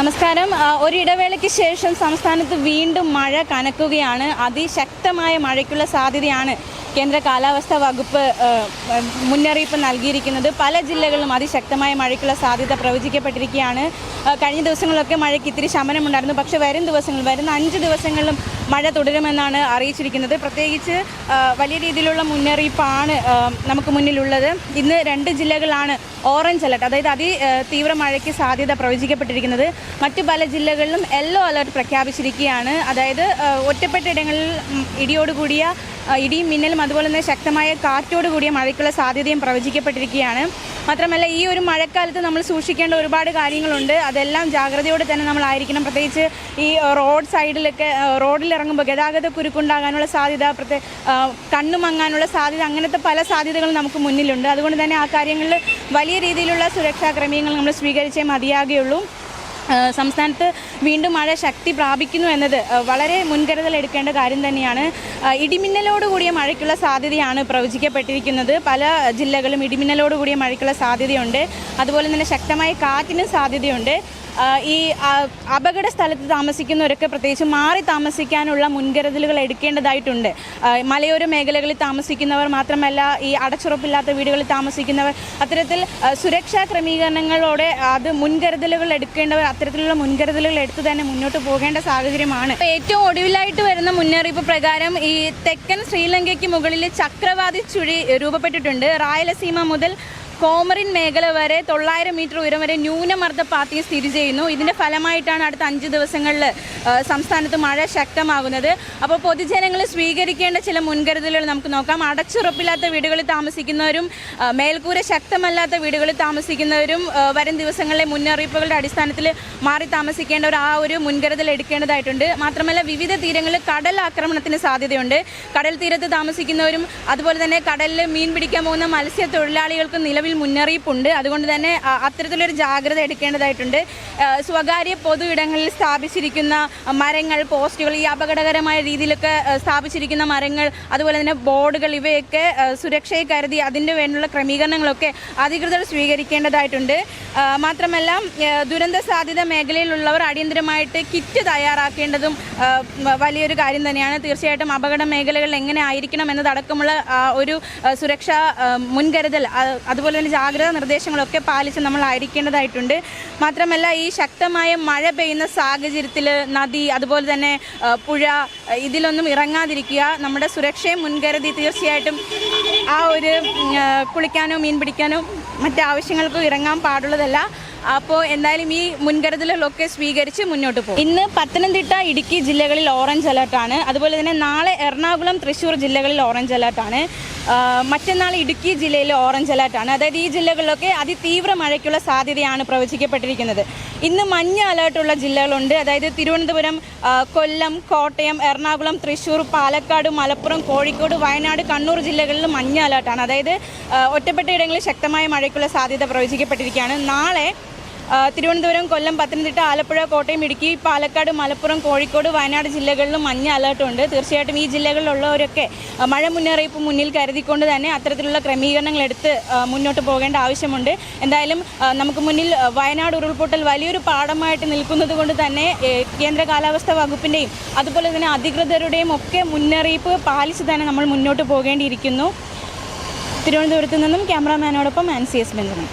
നമസ്കാരം. ഒരിടവേളയ്ക്ക് ശേഷം സംസ്ഥാനത്ത് വീണ്ടും മഴ കനക്കുകയാണ്. അതിശക്തമായ മഴയ്ക്കുള്ള സാധ്യതയാണ് കേന്ദ്ര കാലാവസ്ഥാ വകുപ്പ് മുന്നറിയിപ്പ് നൽകിയിരിക്കുന്നത് പല ജില്ലകളിലും അതിശക്തമായ മഴയ്ക്കുള്ള സാധ്യത പ്രവചിക്കപ്പെട്ടിരിക്കുകയാണ്. കഴിഞ്ഞ ദിവസങ്ങളിലൊക്കെ മഴയ്ക്ക് ഇത്തിരി ശമനമുണ്ടായിരുന്നു. പക്ഷേ വരും ദിവസങ്ങൾ വരുന്ന അഞ്ച് ദിവസങ്ങളിലും മഴ തുടരുമെന്നാണ് അറിയിച്ചിരിക്കുന്നത്. പ്രത്യേകിച്ച് വലിയ രീതിയിലുള്ള മുന്നറിയിപ്പാണ് നമുക്ക് മുന്നിലുള്ളത്. ഇന്ന് രണ്ട് ജില്ലകളാണ് ഓറഞ്ച് അലർട്ട് അതായത് അതി തീവ്ര മഴയ്ക്ക് സാധ്യത പ്രവചിക്കപ്പെട്ടിരിക്കുന്നത്. മറ്റു പല ജില്ലകളിലും യെല്ലോ അലർട്ട് പ്രഖ്യാപിച്ചിരിക്കുകയാണ്. അതായത് ഒറ്റപ്പെട്ട ഇടങ്ങളിൽ ഇടിയോടുകൂടിയ ഇടിയും മിന്നലും അതുപോലെ തന്നെ ശക്തമായ കാറ്റോട് കൂടിയ മഴയ്ക്കുള്ള സാധ്യതയും പ്രവചിക്കപ്പെട്ടിരിക്കുകയാണ്. മാത്രമല്ല ഈ ഒരു മഴക്കാലത്ത് നമ്മൾ സൂക്ഷിക്കേണ്ട ഒരുപാട് കാര്യങ്ങളുണ്ട്. അതെല്ലാം ജാഗ്രതയോടെ തന്നെ നമ്മളായിരിക്കണം പ്രത്യേകിച്ച് ഈ റോഡ് സൈഡിലൊക്കെ റോഡിൽ ഇറങ്ങുമ്പോൾ ഗതാഗത കുരുക്കുണ്ടാകാനുള്ള സാധ്യത പ്രത്യേക കണ്ണുമങ്ങാനുള്ള കണ്ണു മങ്ങാനുള്ള സാധ്യത അങ്ങനത്തെ പല സാധ്യതകളും നമുക്ക് മുന്നിലുണ്ട്. അതുകൊണ്ട് തന്നെ ആ കാര്യങ്ങളിൽ വലിയ രീതിയിലുള്ള സുരക്ഷാ ക്രമീകരണങ്ങൾ നമ്മൾ സ്വീകരിച്ചേ മതിയാകുകയുള്ളൂ. സംസ്ഥാനത്ത് വീണ്ടും മഴ ശക്തി പ്രാപിക്കുന്നു എന്നത് വളരെ മുൻകരുതൽ എടുക്കേണ്ട കാര്യം തന്നെയാണ്. ഇടിമിന്നലോടുകൂടിയ ഇടിമിന്നലോട് കൂടിയ മഴയ്ക്കുള്ള സാധ്യതയാണ് പ്രവചിക്കപ്പെട്ടിരിക്കുന്നത്. പല ജില്ലകളും ഇടിമിന്നലോടുകൂടിയ മഴയ്ക്കുള്ള സാധ്യതയുണ്ട്. അതുപോലെ തന്നെ ശക്തമായ കാറ്റിനും സാധ്യതയുണ്ട്. ഈ അപകട സ്ഥലത്ത് താമസിക്കുന്നവരൊക്കെ പ്രത്യേകിച്ച് മാറി താമസിക്കാനുള്ള മുൻകരുതലുകൾ എടുക്കേണ്ടതായിട്ടുണ്ട്. മലയോര മേഖലകളിൽ താമസിക്കുന്നവർ മാത്രമല്ല ഈ അടച്ചുറപ്പില്ലാത്ത വീടുകളിൽ താമസിക്കുന്നവർ അത്തരത്തിൽ സുരക്ഷാ ക്രമീകരണങ്ങളോടെ അത് മുൻകരുതലുകൾ എടുക്കേണ്ടവർ അത്തരത്തിലുള്ള മുൻകരുതലുകൾ എടുത്തു തന്നെ മുന്നോട്ട് പോകേണ്ട സാഹചര്യമാണ്. ഏറ്റവും ഒടുവിലായിട്ട് വരുന്ന മുന്നറിയിപ്പ് പ്രകാരം ഈ തെക്കൻ ശ്രീലങ്കയ്ക്ക് മുകളിൽ ചക്രവാതി ചുഴി രൂപപ്പെട്ടിട്ടുണ്ട്. റായലസീമ മുതൽ കോമറിൻ മേഖല വരെ തൊള്ളായിരം മീറ്റർ ഉയരം വരെ ന്യൂനമർദ്ദ പാത്തി സ്ഥിതി ചെയ്യുന്നു. ഇതിന്റെ ഫലമായിട്ടാണ് അടുത്ത അഞ്ച് ദിവസങ്ങളിൽ സംസ്ഥാനത്ത് മഴ ശക്തമാകുന്നത്. അപ്പോൾ പൊതുജനങ്ങൾ സ്വീകരിക്കേണ്ട ചില മുൻകരുതലുകൾ നമുക്ക് നോക്കാം. അടച്ചുറപ്പില്ലാത്ത വീടുകളിൽ താമസിക്കുന്നവരും മേൽക്കൂര ശക്തമല്ലാത്ത വീടുകളിൽ താമസിക്കുന്നവരും വരും ദിവസങ്ങളിലെ മുന്നറിയിപ്പുകളുടെ അടിസ്ഥാനത്തിൽ മാറി താമസിക്കേണ്ടവർ ആ ഒരു മുൻകരുതൽ എടുക്കേണ്ടതായിട്ടുണ്ട്. മാത്രമല്ല വിവിധ തീരങ്ങളിൽ കടൽ ആക്രമണത്തിന് സാധ്യതയുണ്ട്. കടൽ തീരത്ത് താമസിക്കുന്നവരും അതുപോലെ തന്നെ കടലിൽ മീൻ പിടിക്കാൻ പോകുന്ന മത്സ്യത്തൊഴിലാളികൾക്ക് നിലവിൽ മുന്നറിയിപ്പുണ്ട്. അതുകൊണ്ട് തന്നെ അത്തരത്തിലൊരു ജാഗ്രത എടുക്കേണ്ടതായിട്ടുണ്ട്. സ്വകാര്യ പൊതു ഇടങ്ങളിൽ സ്ഥാപിച്ചിരിക്കുന്ന മരങ്ങൾ പോസ്റ്റുകൾ ഈ അപകടകരമായ രീതിയിലൊക്കെ സ്ഥാപിച്ചിരിക്കുന്ന മരങ്ങൾ അതുപോലെ തന്നെ ബോർഡുകൾ ഇവയൊക്കെ സുരക്ഷയെ കരുതി അതിന്റെ വേണ്ടിയുള്ള ക്രമീകരണങ്ങളൊക്കെ അധികൃതർ സ്വീകരിക്കേണ്ടതായിട്ടുണ്ട്. മാത്രമല്ല ദുരന്ത സാധ്യത മേഖലയിലുള്ളവർ അടിയന്തരമായിട്ട് കിറ്റ് തയ്യാറാക്കേണ്ടതും വലിയൊരു കാര്യം തന്നെയാണ്. തീർച്ചയായിട്ടും അപകട മേഖലകളിൽ എങ്ങനെ ആയിരിക്കണം എന്നതടക്കമുള്ള ഒരു സുരക്ഷാ മുൻകരുതൽ ആ, അതുപോലെ തന്നെ ജാഗ്രതാ നിർദ്ദേശങ്ങളൊക്കെ പാലിച്ച് നമ്മൾ ആയിരിക്കേണ്ടതായിട്ടുണ്ട്. മാത്രമല്ല ഈ ശക്തമായ മഴ പെയ്യുന്ന സാഹചര്യത്തിൽ നദി അതുപോലെ തന്നെ പുഴ ഇതിലൊന്നും ഇറങ്ങാതിരിക്കുക നമ്മുടെ സുരക്ഷയെ മുൻകരുതി തീർച്ചയായിട്ടും ആ ഒരു കുളിക്കാനോ മീൻ പിടിക്കാനോ മറ്റ് ആവശ്യങ്ങൾക്കോ ഇറങ്ങാൻ പാടുള്ളതല്ല. അപ്പോൾ എന്തായാലും ഈ മുൻകരുതലുകളൊക്കെ സ്വീകരിച്ച് മുന്നോട്ട് പോകും. ഇന്ന് പത്തനംതിട്ട ഇടുക്കി ജില്ലകളിൽ ഓറഞ്ച് അലർട്ടാണ്. അതുപോലെ തന്നെ നാളെ എറണാകുളം തൃശ്ശൂർ ജില്ലകളിൽ ഓറഞ്ച് അലർട്ടാണ്. മറ്റന്നാൾ ഇടുക്കി ജില്ലയിൽ ഓറഞ്ച് അലർട്ടാണ് അതായത് ഈ ജില്ലകളിലൊക്കെ അതിതീവ്ര മഴയ്ക്കുള്ള സാധ്യതയാണ് പ്രവചിക്കപ്പെട്ടിരിക്കുന്നത്. ഇന്ന് മഞ്ഞ അലർട്ടുള്ള ജില്ലകളുണ്ട്. അതായത് തിരുവനന്തപുരം കൊല്ലം കോട്ടയം എറണാകുളം തൃശ്ശൂർ പാലക്കാട് മലപ്പുറം കോഴിക്കോട് വയനാട് കണ്ണൂർ ജില്ലകളിൽ മഞ്ഞ അലർട്ടാണ്. അതായത് ഒറ്റപ്പെട്ട ഇടങ്ങളിൽ ശക്തമായ മഴയ്ക്കുള്ള സാധ്യത പ്രവചിക്കപ്പെട്ടിരിക്കുകയാണ്. നാളെ തിരുവനന്തപുരം കൊല്ലം പത്തനംതിട്ട ആലപ്പുഴ കോട്ടയം ഇടുക്കി പാലക്കാട് മലപ്പുറം കോഴിക്കോട് വയനാട് ജില്ലകളിലും മഞ്ഞ അലേർട്ടുണ്ട് തീർച്ചയായിട്ടും ഈ ജില്ലകളിലുള്ളവരൊക്കെ മഴ മുന്നറിയിപ്പ് മുന്നിൽ കരുതിക്കൊണ്ട് തന്നെ അത്തരത്തിലുള്ള ക്രമീകരണങ്ങൾ എടുത്ത് മുന്നോട്ട് പോകേണ്ട ആവശ്യമുണ്ട്. എന്തായാലും നമുക്ക് മുന്നിൽ വയനാട് ഉരുൾപൊട്ടൽ വലിയൊരു പാഠമായിട്ട് നിൽക്കുന്നത് കൊണ്ട് തന്നെ കേന്ദ്ര കാലാവസ്ഥാ വകുപ്പിന്റെയും അതുപോലെ തന്നെ അധികൃതരുടെയും ഒക്കെ മുന്നറിയിപ്പ് പാലിച്ച് തന്നെ നമ്മൾ മുന്നോട്ട് പോകേണ്ടിയിരിക്കുന്നു. തിരുവനന്തപുരത്ത് നിന്നും ക്യാമറാമാനോടൊപ്പം ആൻസി എസ് ബെഞ്ചമിൻ